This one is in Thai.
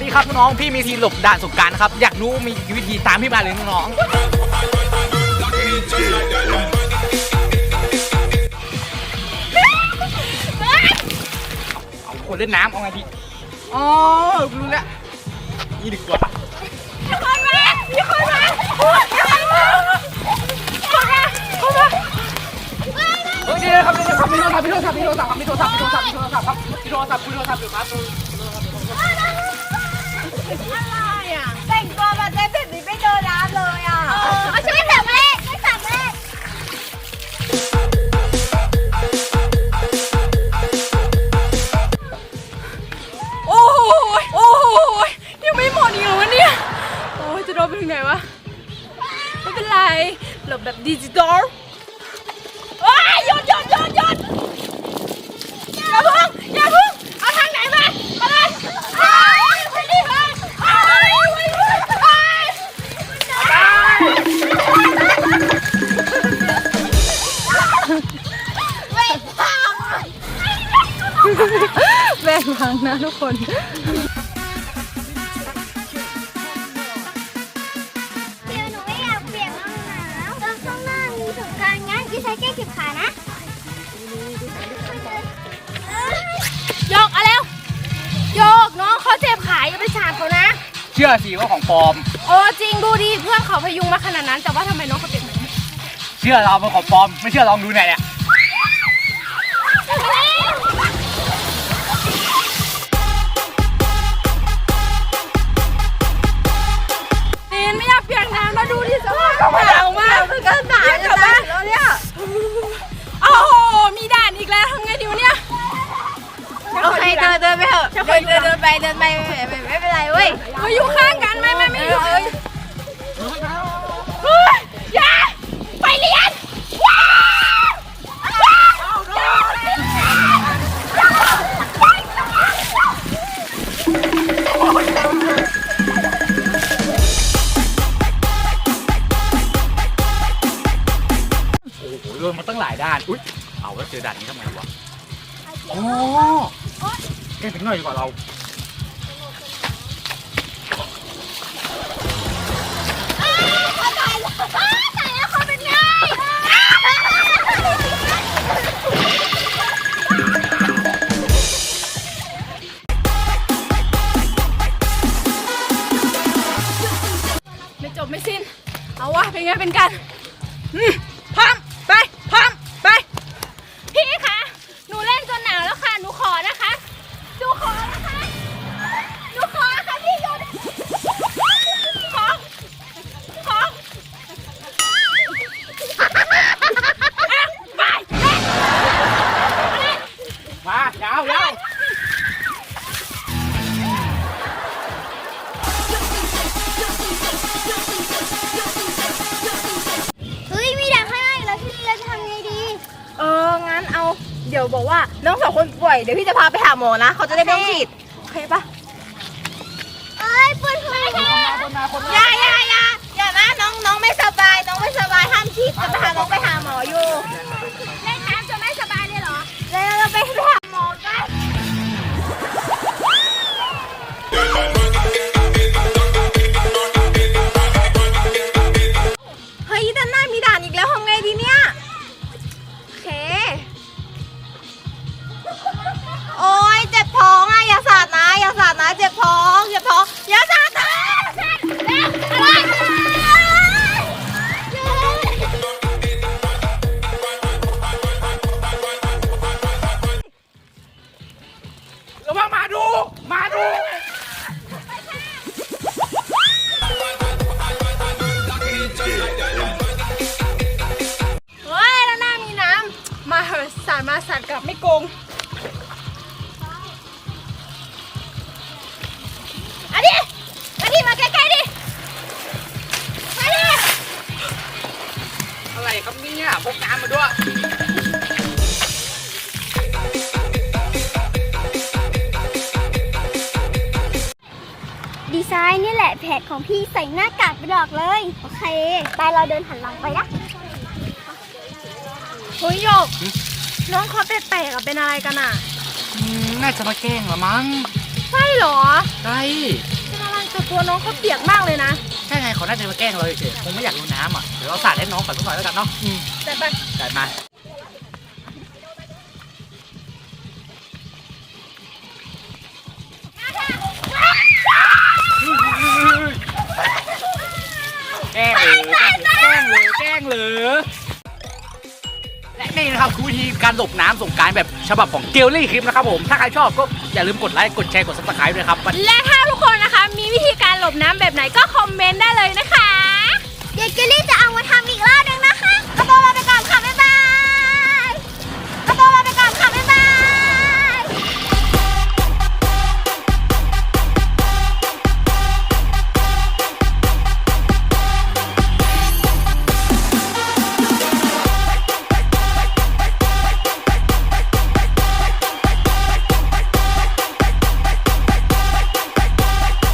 นี่ครับน้องพี่มีทีหลบด่านสงการนะครับ อยากรู้มีวิธีตามพี่มาเลยน้องเอาคนเล่นน้ำเอาไงดีอ๋อรู้แล้วนี่ดีกว่ามีคนมามีคนมามีคนมาเข้ามาเข้ามาเฮ้ยเดี๋ยวครับเดี๋ยวครับมีโทรศัพท์มีโทรศัพท์มีโทรศัพท์ครับมีโทรศัพท์มีโทรศัพท์มีโทรศัพท์ครับมีโทรศัพท์มีโทรศัพท์อยู่ครับ อะไรอะแต่งตัวมาเจ๊แบบนี้ไม่เดินน้ำเลยอะเอาช่วยสามเลขช่วยสามเลขโอ้โหยโอ้โหยยังไม่หมดอีกเหรอวะเนี่ย โอ้ยจะโดนไปถึงไหนวะ ไม่เป็นไรหลบแบบดิจิตอลโอ้ยหยุดหยุดหยุดหยุดอย่าเพึ่งอย่าเพึ่ง แว่นพังนะทุกคนเดี๋ยวหนูไม่อยากเปียกแล้วหนาวแล้วข้างหน้ามีสงกรารงั้นพี่ใช้แก้เก็บขานะโยกเอาเร็วโยกน้องเขาเจ็บขาอย่าไปฉาดเขานะ เชื่อสิว่าของปลอม โอ้จริงดูดิเพื่อนเขาพยุงมาขนาดนั้น แต่ว่าทำไมน้องเขาเป็นแบบนี้เชื่อเราเป็นของปลอม ไม่เชื่อลองดูหน่อยเนี่ย สภาพหนาวมากคือกันหนาวจะตายแล้วเนี่ยโอ้โหมีด่านอีกแล้วทำไงดีวะเนี่ยโอเคเดินเดินไปเถอะเดินเดินเดินไปเดินไปไม่ไม่ไม่เป็นไรเว้ยมาอยู่ข้ายด้านอุ๊ยเอาแล้วเจอด่านนี้ทำไมวะอ๋อแกล้งถึงหน่อยดีกว่าเราตายแล้วตายแล้วเขาเป็นไงไม่จบไม่สิ้น เอาวะเป็นไงเป็นกันอืมพร้อม เดี๋ยวบอกว่าน้องสองคนป่วยเดี๋ยวพี่จะพาไปหาหมอนะเขาจะได้ไม่ต้องฉีดโอเคปะเอ้ยปวดหัวค่ะอย่าอย่าอย่าอย่านะน้องน้องไม่สบายน้องไม่สบายห้ามฉีดจะพาน้องไปหาหมออยู่ งอันนี้อันนี้มาใกล้ๆดิมาดิอะไรครับเนี่ยพกน้ำมาด้วยดีไซน์นี่แหละแผนของพี่ใส่หน้ากากไปหลอกเลย โอเค ไปเราเดินหันหลังไปนะ เฮ้ยหยก น้องเขาแปลกๆอะเป็นอะไรกันอะอืมน่าจะมาแกล้งละมั้งใช่เหรอ ใช่แต่ตัวน้องเขาเปียกมากเลยนะ ใช่ไงเขาน่าจะมาแกล้งเราเฉยๆคงไม่อยากลงน้ำอะเดี๋ยวเราสาดให้น้องก่อนสักหน่อยแล้วกันเนาะอืมแต่ไปจัดมาแกล้งเลยแกล้งเลยแกล้งเลยและ นี่นะครับคือวิธีการหลบน้ำสงกรารแบบฉบับของเกลลี่คลิปนะครับผมถ้าใครชอบก็อย่าลืมกดไลค์กดแชร์กดซับสไครต์ด้วยครับและถ้าทุกคนนะคะมีวิธีการหลบน้ำแบบไหนก็คอมเมนต์ได้เลยนะคะ เดี๋ยวเจลลี่จะเอามาทำอีกรอบ